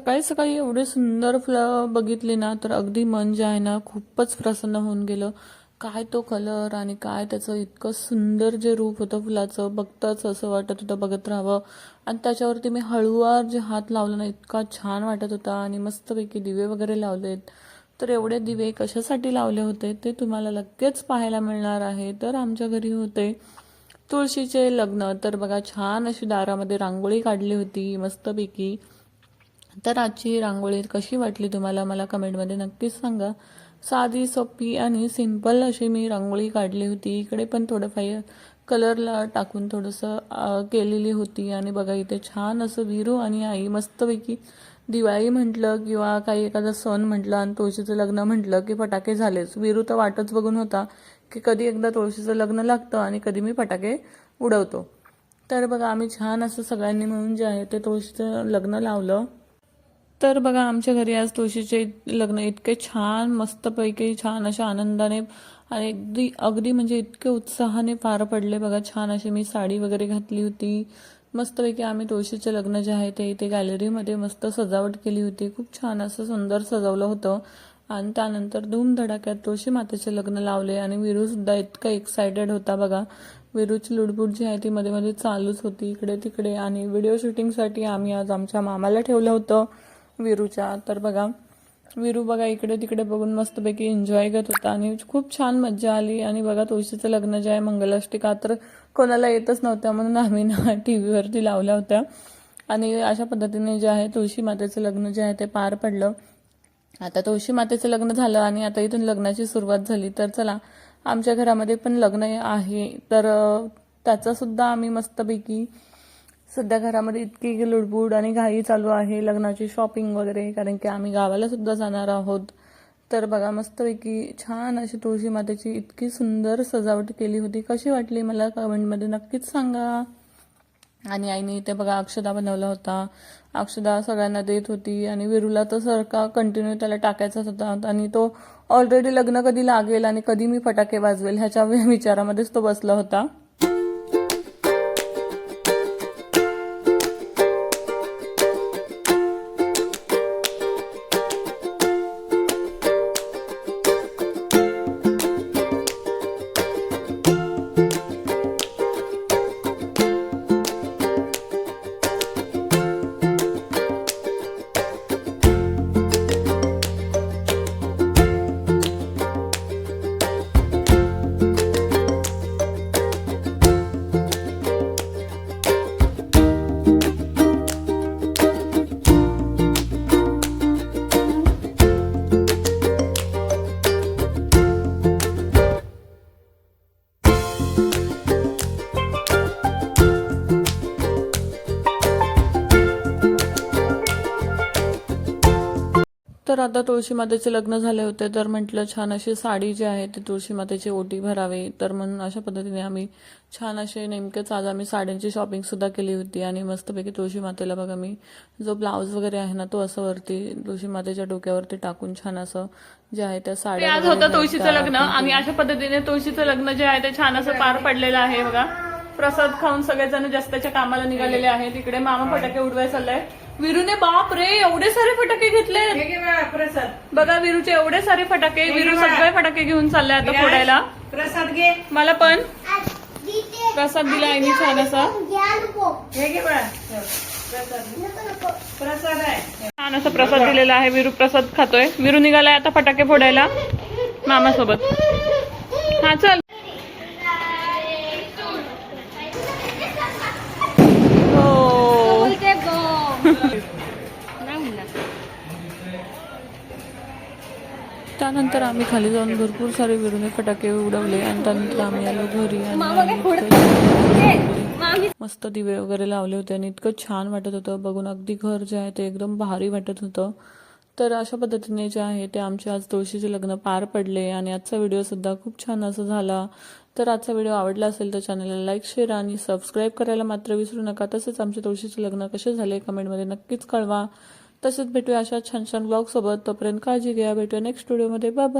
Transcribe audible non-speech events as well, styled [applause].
सकाळी सकाळी एवढे सुंदर फुलं बघितली ना तर अगदी मन जे आहे ना खूपच प्रसन्न होऊन गेलं. काय तो कलर आणि काय त्याचं इतकं सुंदर जे रूप होतं फुलाचं बघताच असं वाटत होतं बघत राहावं. आणि त्याच्यावरती मी हळूवार जे हात लावला ना इतका छान वाटत होता आणि मस्तपैकी दिवे वगैरे लावलेत. तर एवढे दिवे कशासाठी लावले होते ते तुम्हाला लगेच पाहायला मिळणार आहे. तर आमच्या घरी होते तुळशीचे लग्न. तर बघा छान अशी दारामध्ये रांगोळी काढली होती मस्तपैकी. तर आजची रांगोळी कशी वाटली तुम्हाला मला कमेंटमध्ये नक्कीच सांगा. साधी सोपी आणि सिंपल अशी मी रांगोळी काढली होती. इकडे पण थोडंफार कलरला टाकून थोडंसं केलेली होती. आणि बघा इथे छान असं विरू आणि आई मस्तपैकी दिवाळी म्हटलं किंवा काही एखादा सण म्हटलं आणि तुळशीचं लग्न म्हटलं की फटाके झालेच. विरू तर वाटच बघून होता की कधी एकदा तुळशीचं लग्न लागतं आणि कधी मी फटाके उडवतो. तर बघा आम्ही छान असं सगळ्यांनी मिळून जे आहे ते तुळशीचं लग्न लावलं. तर बघा आमच्या घरी आज तुळशीचे लग्न इतके छान मस्तपैकी छान अशा आनंदाने आणि अगदी अगदी म्हणजे इतके उत्साहाने पार पडले बघा. छान अशी मी साडी वगैरे घातली होती. मस्तपैकी आम्ही तुळशीचे लग्न जे आहे ते इथे गॅलरीमध्ये मस्त सजावट केली होती. खूप छान असं सुंदर सजवलं होतं. आणि त्यानंतर धूमधडाक्यात तुळशी मातेचे लग्न लावले आणि विरूसुद्धा इतका एक्सायटेड होता बघा. विरूची लुडबुड जी आहे ती मध्ये मध्ये चालूच होती इकडे तिकडे. आणि व्हिडिओ शूटिंगसाठी आम्ही आज आमच्या मामाला ठेवलं होतं. विरूच्या. तर बघा विरू बघा इकडे तिकडे बघून मस्तपैकी एन्जॉय करत होता आणि खूप छान मज्जा आली. आणि बघा तुळशीचं लग्न जे आहे मंगलाष्टिका तर कोणाला येतच नव्हत्या म्हणून आम्ही ना [laughs] टी व्हीवरती लावल्या होत्या. आणि अशा पद्धतीने जे आहे तुळशी मातेचं लग्न जे आहे ते पार पडलं. आता तुळशी मातेचं लग्न झालं आणि आता इथून लग्नाची सुरुवात झाली. तर चला आमच्या घरामध्ये पण लग्न आहे. तर अं, त्याचा सुद्धा आम्ही मस्तपैकी सध्या घरामध्ये इतकी लुडबुड आणि घाई चालू आहे लग्नाची शॉपिंग वगैरे कारण की आम्ही गावाला सुद्धा जाणार आहोत. तर बघा मस्तपैकी छान अशी तुळशी मातेची इतकी सुंदर सजावट केली होती. कशी वाटली मला कमेंटमध्ये नक्कीच सांगा. आणि आईने इथे बघा अक्षदा बनवला होता. अक्षदा सगळ्यांना देत होती आणि विरूला तर सरका कंटिन्यू त्याला टाकायचाच होता. आणि तो ऑलरेडी लग्न कधी लागेल आणि कधी मी फटाके वाजवेल ह्याच्या [laughs] विचारामध्येच तो बसला होता. तर आता तुळशी मातेचे लग्न झाले होते तर म्हटलं छान अशी साडी जी आहे ती तुळशी मातेची ओटी भरावी. तर म्हणून अशा पद्धतीने आम्ही छान असे नेमकेच आज आम्ही साड्यांची शॉपिंग सुद्धा केली होती आणि मस्तपैकी तुळशी मातेला बघा मी जो ब्लाऊज वगैरे आहे ना तो असं वरती तुळशी मातेच्या डोक्यावरती टाकून छान असं जे आहे त्या साड्या आज होतं तुळशीचं लग्न. आणि अशा पद्धतीने तुळशीचं लग्न जे आहे ते छान असं पार पडलेलं आहे बघा. प्रसाद खाऊन सगळेजण जास्ताच्या कामाला निघालेले आहेत. इकडे मामा फटाके उडवाय चाललाय विरूने बाप रे एवढे सारे फटाके घेतले. प्रसाद. बघा विरूचे एवढे सारे फटाके विरू सगळे फटाके घेऊन चालले आता फोडायला. प्रसाद घे. मला पण. प्रसाद दिला आहे छान असा. हे घे बाळा प्रसाद प्रसाद आहे. छान असा प्रसाद दिलेला आहे. विरू प्रसाद खातोय. विरू निघालाय आता फटाके फोडायला. मामासोबत. हा चल. त्यानंतर आम्ही खाली जाऊन भरपूर सारे विरुणे फटाके उडवले आणि त्यानंतर आम्ही आलो घरी आणि मस्त दिवे वगैरे लावले होते आणि इतकं छान वाटत होतं. बघून अगदी घर जे आहे ते एकदम भारी वाटत होतं. तर अशा पद्धतीने जे आहे ते आमचे आज तुळशीचे लग्न पार पडले आणि आजचा व्हिडिओ सुद्धा खूप छान असं झाला. तर आजचा व्हिडिओ आवडला असेल तर चॅनलला लाईक शेअर आणि सबस्क्राईब करायला मात्र विसरू नका. तसेच आमचे तुळशीचे लग्न कसे झाले कमेंटमध्ये नक्कीच कळवा. तसेच भेटूया अशा छान छान ब्लॉग सोबत. तोपर्यंत काळजी घ्या. भेटूया नेक्स्ट व्हिडिओमध्ये बाबा